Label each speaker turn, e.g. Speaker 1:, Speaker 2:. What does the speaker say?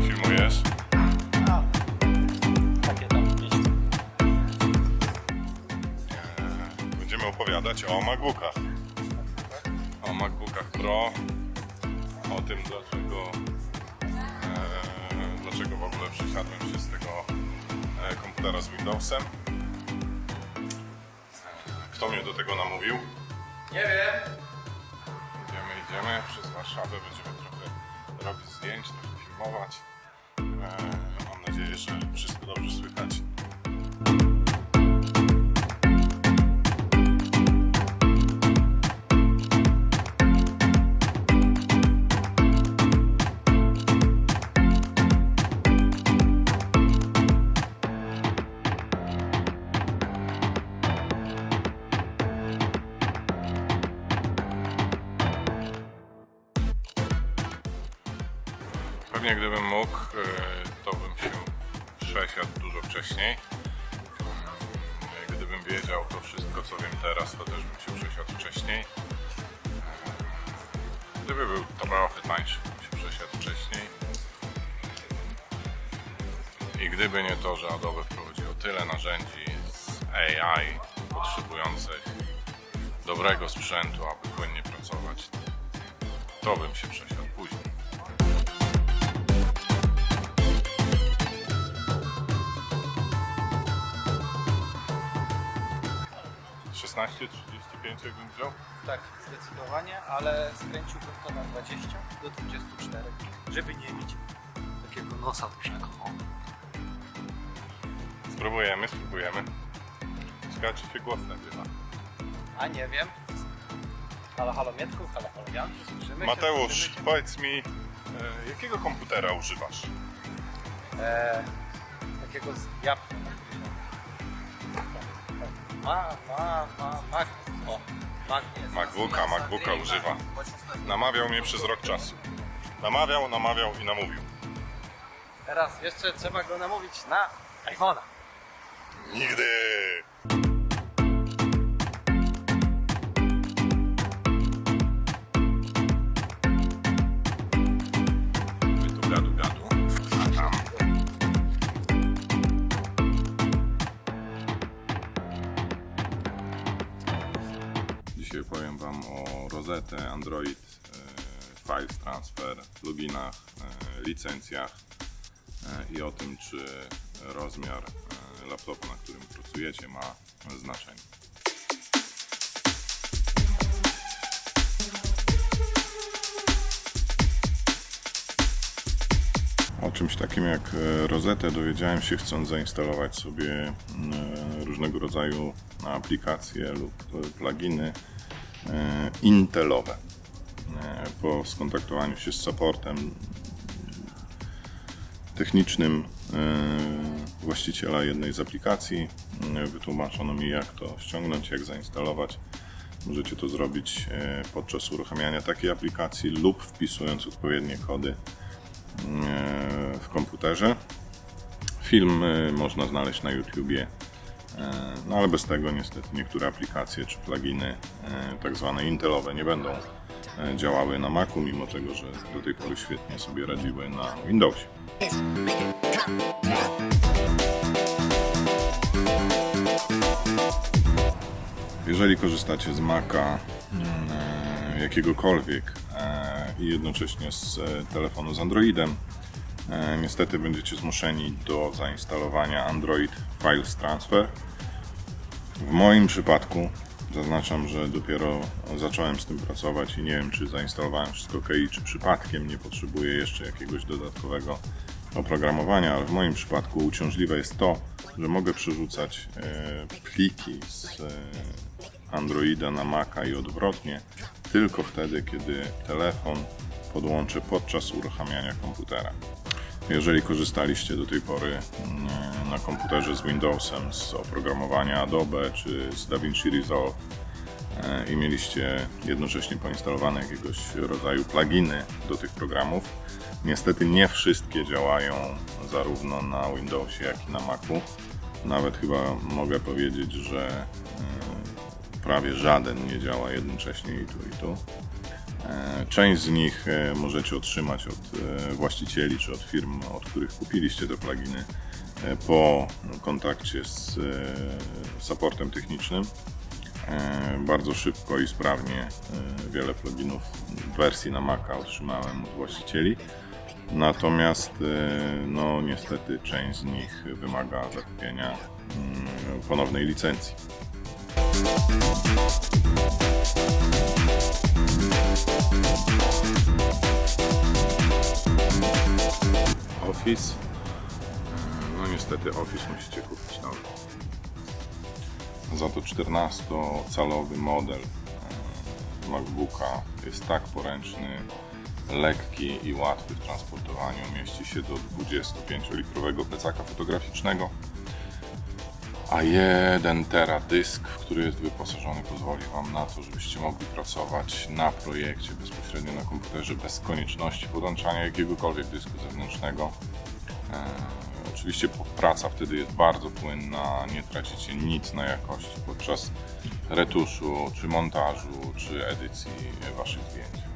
Speaker 1: tam filmujesz? Takie tam jakieś. Będziemy opowiadać o MacBookach. O MacBookach Pro. O tym dlaczego eee, dlaczego w ogóle przysiadłem się z tego eee, komputera z Windowsem. Eee, kto mnie do tego namówił?
Speaker 2: Nie wiem.
Speaker 1: Idziemy, idziemy przez Warszawę, będziemy trochę robić zdjęć, trochę filmować. E, mam nadzieję, że wszystko dobrze słychać. Pewnie gdybym mógł, e, to bym się przesiadł dużo wcześniej. E, Gdybym wiedział to wszystko, co wiem teraz, to też bym się przesiadł wcześniej. E, Gdyby był trochę tańszy, bym się przesiadł wcześniej. I gdyby nie to, że Adobe wprowadziło tyle narzędzi z AI potrzebujących dobrego sprzętu, aby płynnie pracować, to bym się przesiadł 16, 35 jakbym wziął?
Speaker 2: Tak, zdecydowanie, ale skręciłbym to na 20 do 24, żeby nie mieć takiego nosa dużego.
Speaker 1: Spróbujemy, spróbujemy. Ciekawe czy się głos nagrywa.
Speaker 2: A nie wiem. Halo, halo Mietku, halo, halo Jan, słyszymy się,
Speaker 1: Mateusz,
Speaker 2: słyszymy się?
Speaker 1: powiedz mi, e, jakiego komputera używasz?
Speaker 2: E, takiego z jabłka. Ma, ma, ma, Mac. O, Mac jest.
Speaker 1: MacBooka, MacBooka używa. Namawiał mnie przez rok czasu. Namawiał, namawiał i namówił.
Speaker 2: Teraz jeszcze trzeba go namówić na iPhone'a.
Speaker 1: Nigdy! O Rozetę, Android, e, Files Transfer, pluginach, e, licencjach e, i o tym, czy rozmiar laptopu, na którym pracujecie, ma znaczenie. O czymś takim jak Rozetę dowiedziałem się chcąc zainstalować sobie różnego rodzaju aplikacje lub pluginy intelowe. E, Po skontaktowaniu się z supportem technicznym e, właściciela jednej z aplikacji. E, Wytłumaczono mi, jak to ściągnąć, jak zainstalować. Możecie to zrobić e, podczas uruchamiania takiej aplikacji lub wpisując odpowiednie kody e, w komputerze. Film e, można znaleźć na YouTubie, e, no ale bez tego niestety niektóre aplikacje czy pluginy e, tak zwane intelowe nie będą e, działały na Macu, mimo tego, że do tej pory świetnie sobie radziły na Windowsie. Jeżeli korzystacie z Maca e, jakiegokolwiek e, i jednocześnie z e, telefonu z Androidem, e, niestety będziecie zmuszeni do zainstalowania Android Files Transfer. W moim przypadku zaznaczam, że dopiero zacząłem z tym pracować i nie wiem, czy zainstalowałem wszystko ok, czy przypadkiem nie potrzebuję jeszcze jakiegoś dodatkowego oprogramowania, ale w moim przypadku uciążliwe jest to, że mogę przerzucać e, pliki z e, Androida na Maca i odwrotnie tylko wtedy, kiedy telefon podłączę podczas uruchamiania komputera. Jeżeli korzystaliście do tej pory mm, na komputerze z Windowsem z oprogramowania Adobe czy z DaVinci Resolve e, i mieliście jednocześnie poinstalowane jakiegoś rodzaju pluginy do tych programów, niestety nie wszystkie działają zarówno na Windowsie, jak i na Macu. Nawet chyba mogę powiedzieć, że e, prawie żaden nie działa jednocześnie i tu i tu. E, Część z nich możecie otrzymać od właścicieli czy od firm, od których kupiliście te pluginy po kontakcie z e, supportem technicznym. e, bardzo szybko i sprawnie. e, Wiele pluginów wersji na Maca otrzymałem od właścicieli. Natomiast e, no niestety część z nich wymaga zakupienia mm, ponownej licencji. Office. Niestety Office musicie kupić nowy. Za to 14-calowy model e, MacBooka jest tak poręczny, lekki i łatwy w transportowaniu. Mieści się do 25-litrowego plecaka fotograficznego. A jeden tera dysk, który jest wyposażony, pozwoli Wam na to, żebyście mogli pracować na projekcie bezpośrednio na komputerze bez konieczności podłączania jakiegokolwiek dysku zewnętrznego. Oczywiście praca wtedy jest bardzo płynna, nie tracicie nic na jakości podczas retuszu, czy montażu, czy edycji Waszych zdjęć.